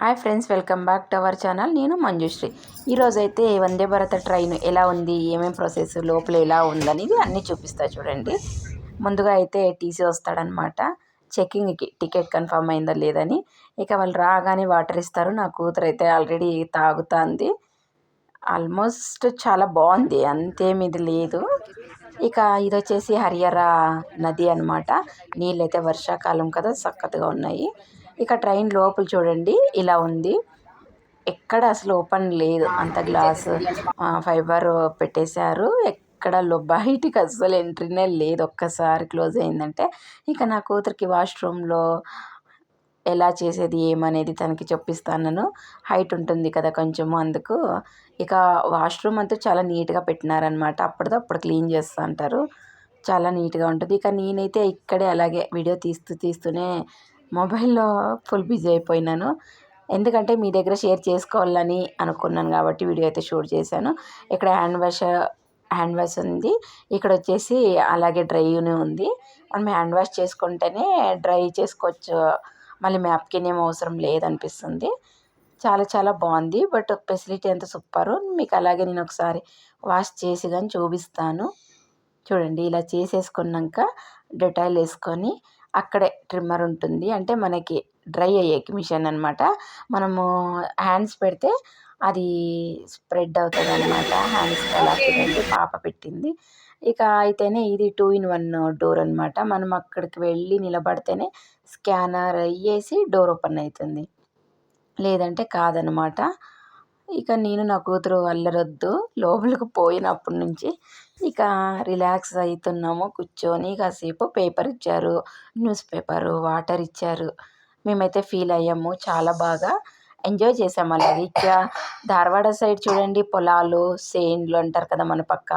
Hi friends welcome back to our channel. నేను మంజుశ్రీ. ఈరోజు అయితే వందే భారత ట్రైన్ ఎలా ఉంది ఏమేమి ప్రాసెస్ లోపల ఎలా ఉందనేది అన్నీ చూపిస్తా చూడండి. ముందుగా అయితే టీసీ వస్తాడనమాట చెక్కింగ్కి టికెట్ కన్ఫర్మ్ అయిందా లేదని. ఇక వాళ్ళు రాగానే వాటర్ ఇస్తారు. నా కూతురు అయితే ఆల్రెడీ తాగుతుంది. ఆల్మోస్ట్ చాలా బాగుంది. అంతేమిది లేదు. ఇక ఇది వచ్చేసి హరియరా నది అనమాట నీళ్ళైతే వర్షాకాలం కదా చక్కగా ఉన్నాయి. ఇక ట్రైన్ లోపల చూడండి ఇలా ఉంది. ఎక్కడ అసలు ఓపెన్ లేదు. అంత గ్లాస్ ఫైబర్ పెట్టేశారు. ఎక్కడ బయటికి అసలు ఎంట్రీనే లేదు. ఒక్కసారి క్లోజ్ అయిందంటే ఇక నా కూతురికి వాష్రూమ్లో ఎలా చేసేది ఏమనేది తనకి చెప్పిస్తాను హైట్ ఉంటుంది కదా కొంచెము అందుకు. ఇక వాష్రూమ్ అంతా చాలా నీట్గా పెట్టినారనమాట అప్పటిదప్పుడు క్లీన్ చేస్తూ అంటారు. చాలా నీట్గా ఉంటుంది. ఇక నేనైతే ఇక్కడే అలాగే వీడియో తీస్తూ తీస్తూనే మొబైల్లో ఫుల్ బిజీ అయిపోయినాను. ఎందుకంటే మీ దగ్గర షేర్ చేసుకోవాలని అనుకున్నాను కాబట్టి వీడియో అయితే షూట్ చేశాను. ఇక్కడ హ్యాండ్ వాష్ హ్యాండ్ వాష్ ఉంది. ఇక్కడ వచ్చేసి అలాగే డ్రైనే ఉంది. మనం హ్యాండ్ వాష్ చేసుకుంటేనే డ్రై చేసుకోవచ్చు. మళ్ళీ మ్యాప్కిన్ ఏం అవసరం లేదనిపిస్తుంది. చాలా చాలా బాగుంది. బట్ ఫెసిలిటీ ఎంత సూపరు. మీకు అలాగే నేను ఒకసారి వాష్ చేసి కానీ చూపిస్తాను. చూడండి ఇలా చేసేసుకున్నాక డెటాయిల్ వేసుకొని అక్కడే ట్రిమ్మర్ ఉంటుంది. అంటే మనకి డ్రై అయ్యేకి మిషన్ అనమాట మనము హ్యాండ్స్ పెడితే అది స్ప్రెడ్ అవుతుంది అనమాట హ్యాండ్స్ అలా పాప పెట్టింది. ఇక అయితేనే ఇది టూ ఇన్ వన్ డోర్ అనమాట మనం అక్కడికి వెళ్ళి నిలబడితేనే స్కానర్ అయ్యేసి డోర్ ఓపెన్ అవుతుంది లేదంటే కాదనమాట ఇక నేను నా కూతురు అల్లరొద్దు. లోపలికి పోయినప్పటి నుంచి ఇక రిలాక్స్ అవుతున్నాము కూర్చొని కాసేపు పేపర్ ఇచ్చారు. న్యూస్ పేపరు వాటర్ ఇచ్చారు. మేమైతే ఫీల్ అయ్యాము. చాలా బాగా ఎంజాయ్ చేసాము అలాగే ఇక ధారవాడ సైడ్ చూడండి పొలాలు సేన్లు అంటారు కదా మన పక్క.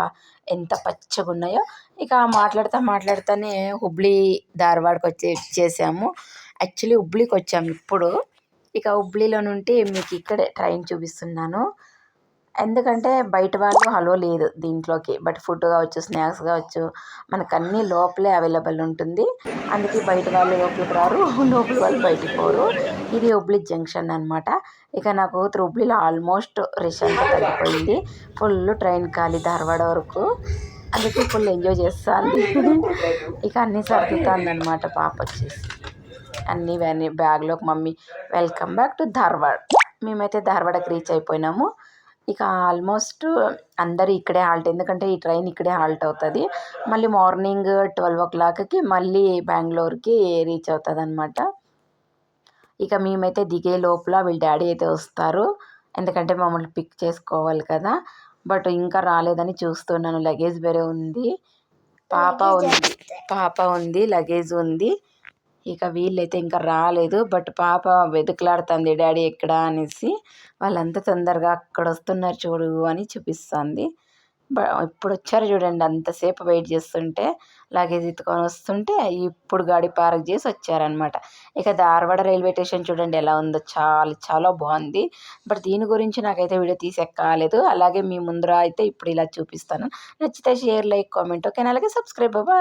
ఎంత పచ్చగా ఉన్నాయో ఇక మాట్లాడుతూ మాట్లాడుతూనే హుబ్లీ ధారవాడకి వచ్చి చేసాము యాక్చువల్లీ హుబ్లీకి వచ్చాము ఇప్పుడు. ఇక హుబ్లీలో నుండి మీకు ఇక్కడే ట్రైన్ చూపిస్తున్నాను. ఎందుకంటే బయట వాళ్ళు హలో లేదు దీంట్లోకి. బట్ ఫుడ్ కావచ్చు స్నాక్స్ కావచ్చు మనకు అన్నీ లోపలే అవైలబుల్ ఉంటుంది. అందుకే బయట వాళ్ళు లోపలికి రారు లోపల వాళ్ళు బయటికి పోరు. ఇది హుబ్లీ జంక్షన్ అనమాట ఇక నాకు హుబ్లీలో ఆల్మోస్ట్ రష్ అంతా తగ్గిపోయింది. ఫుల్ ట్రైన్ ఖాళీ ధారవాడ వరకు. అందుకే ఫుల్ ఎంజాయ్ చేస్తాను ఇక అన్నీ సర్దుతుంది అనమాట పాప వచ్చేసి. అన్నీ ఇవన్నీ బ్యాగ్లోకి mummy welcome back to Dharwad. మేమైతే ధార్వాడకి రీచ్ అయిపోయినాము. ఇక ఆల్మోస్ట్ అందరు ఇక్కడే హాల్ట్ ఎందుకంటే ఈ ట్రైన్ ఇక్కడే హాల్ట్ అవుతుంది. మళ్ళీ మార్నింగ్ ట్వెల్వ్ ఓ క్లాక్కి మళ్ళీ బెంగళూరుకి రీచ్ అవుతుంది అనమాట ఇక మేమైతే దిగే లోపల వీళ్ళ డాడీ అయితే వస్తారు. ఎందుకంటే మమ్మల్ని పిక్ చేసుకోవాలి కదా. బట్ ఇంకా రాలేదని చూస్తున్నాను. లగేజ్ వేరే ఉంది. పాప ఉంది. పాప ఉంది లగేజ్ ఉంది. ఇక వీళ్ళైతే ఇంకా రాలేదు బట్ పాప వెతుకులాడుతుంది డాడీ ఎక్కడ? అనేసి వాళ్ళంతా తొందరగా అక్కడ వస్తున్నారు చూడు అని చూపిస్తుంది. ఇప్పుడు వచ్చారు చూడండి అంతసేపు వెయిట్ చేస్తుంటే లగేజ్ ఎత్తుకొని వస్తుంటే ఇప్పుడు గాడి పార్క్ చేసి వచ్చారనమాట ఇక ధారవాడ రైల్వే స్టేషన్ చూడండి ఎలా ఉందో చాలా చాలా బాగుంది. బట్ దీని గురించి నాకైతే వీడియో తీసి ఎక్కాలేదు అలాగే మీ ముందర అయితే ఇప్పుడు ఇలా చూపిస్తాను. నచ్చితే షేర్ లైక్ కామెంట్ ఓకే? అలాగే సబ్స్క్రైబ్ బాబా